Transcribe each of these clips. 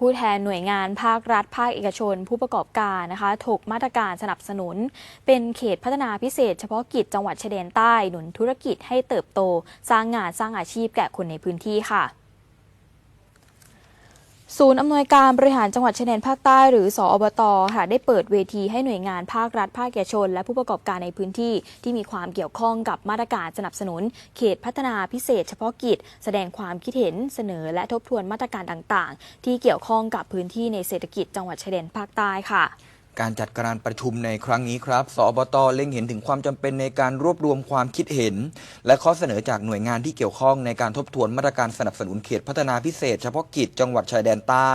ผู้แทนหน่วยงานภาครัฐ ภาคเอกชน ผู้ประกอบการนะคะถกมาตรการสนับสนุน เป็นเขตพัฒนาพิเศษ เฉพาะกิจจังหวัดชายแดนใต้หนุนธุรกิจให้เติบโต สร้างงานสร้างอาชีพแก่คนในพื้นที่ค่ะ ศูนย์อำนวยการบริหารจังหวัดชายแดนภาคใต้หรือสออบตค่ะได้เปิดเวทีให้หน่วยงานภาครัฐภาคเอกชน และผู้ประกอบการในพื้นที่ที่มีความเกี่ยวข้องกับมาตรการสนับสนุน เขตพัฒนาพิเศษเฉพาะกิจ แสดงความคิดเห็นเสนอ และทบทวนมาตรการต่างๆ ที่เกี่ยวข้องกับพื้นที่ในเศรษฐกิจจังหวัดชายแดนภาคใต้ค่ะ การจัดการประชุมในครั้งนี้ครับ สอบตเล็งเห็นถึงความจำเป็นในการรวบรวมความคิดเห็น และข้อเสนอจากหน่วยงานที่เกี่ยวข้องในการทบทวนมาตรการสนับสนุนเขตพัฒนาพิเศษ เฉพาะกิจจังหวัดชายแดนใต้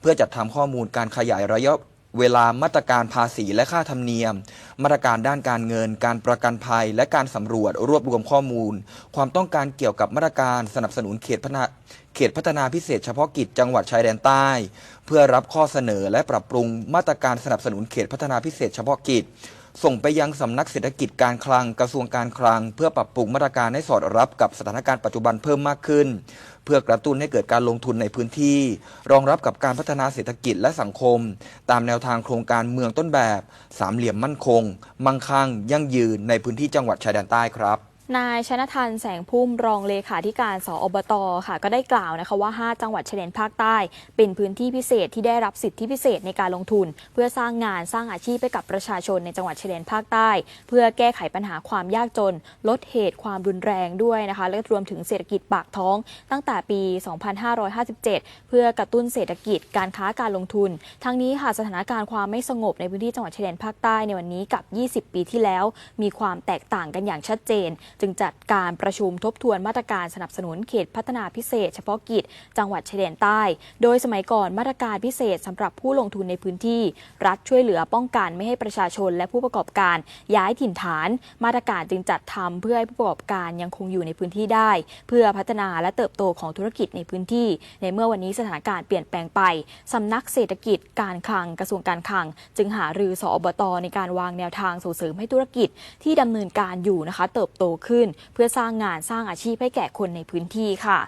เพื่อจัดทำข้อมูลการขยายระยะ เวลามาตรการภาษีและค่าธรรมเนียม มาตรการด้านการเงิน การประกันภัย และการสำรวจรวบรวมข้อมูล ความต้องการเกี่ยวกับมาตรการสนับสนุนเขตพัฒนาเขตพัฒนาพิเศษเฉพาะกิจจังหวัดชายแดนใต้ เพื่อรับข้อเสนอและปรับปรุงมาตรการสนับสนุนเขตพัฒนาพิเศษเฉพาะกิจ ส่งไปยังสำนักเศรษฐกิจการคลังกระทรวงการคลัง เพื่อปรับปรุงมาตรการให้สอดรับกับสถานการณ์ปัจจุบันเพิ่มมากขึ้น เพื่อกระตุ้นให้เกิดการลงทุนในพื้นที่ รองรับกับการพัฒนาเศรษฐกิจและสังคม ตามแนวทางโครงการเมืองต้นแบบ สามเหลี่ยมมั่นคง มั่งคั่ง ยั่งยืนในพื้นที่จังหวัดชายแดนใต้ครับ นายชนทันแสงพุ่มรองเลขาธิการสอบตค่ะ ก็ได้กล่าวนะคะว่า 5 จังหวัดชายแดนภาคใต้ เป็นพื้นที่พิเศษที่ได้รับสิทธิพิเศษในการลงทุน เพื่อสร้างงานสร้างอาชีพให้กับประชาชนในจังหวัดชายแดนภาคใต้ เพื่อแก้ไขปัญหาความยากจน ลดเหตุความรุนแรงด้วยนะคะและรวมถึงเศรษฐกิจปากท้อง ตั้งแต่ปี 2557 เพื่อกระตุ้นเศรษฐกิจการค้าการลงทุน ทั้งนี้ค่ะสถานการณ์ความไม่สงบในพื้นที่จังหวัดชายแดนภาคใต้ในวันนี้กับ 20 ปีที่แล้ว มีความแตกต่างกันอย่างชัดเจนจึงจัดการประชุมทบทวนมาตรการสนับสนุนเขตพัฒนาพิเศษ เฉพาะกิจ จังหวัดชายแดนใต้ โดยสมัยก่อนมาตรการพิเศษสำหรับผู้ลงทุนในพื้นที่ รัฐช่วยเหลือป้องกันไม่ให้ประชาชนและผู้ประกอบการย้ายถิ่นฐาน มาตรการจึงจัดทำเพื่อให้ผู้ประกอบการยังคงอยู่ในพื้นที่ได้ เพื่อพัฒนาและเติบโตของธุรกิจในพื้นที่ ในเมื่อวันนี้สถานการณ์เปลี่ยนแปลงไปสำนักเศรษฐกิจการคลังกระทรวงการคลัง จึงหารือสอบตในการวางแนวทางส่งเสริมให้ธุรกิจที่ดำเนินการอยู่นะคะ เติบโตขึ้น เพื่อสร้างงานสร้างอาชีพให้แก่คนในพื้นที่ค่ะ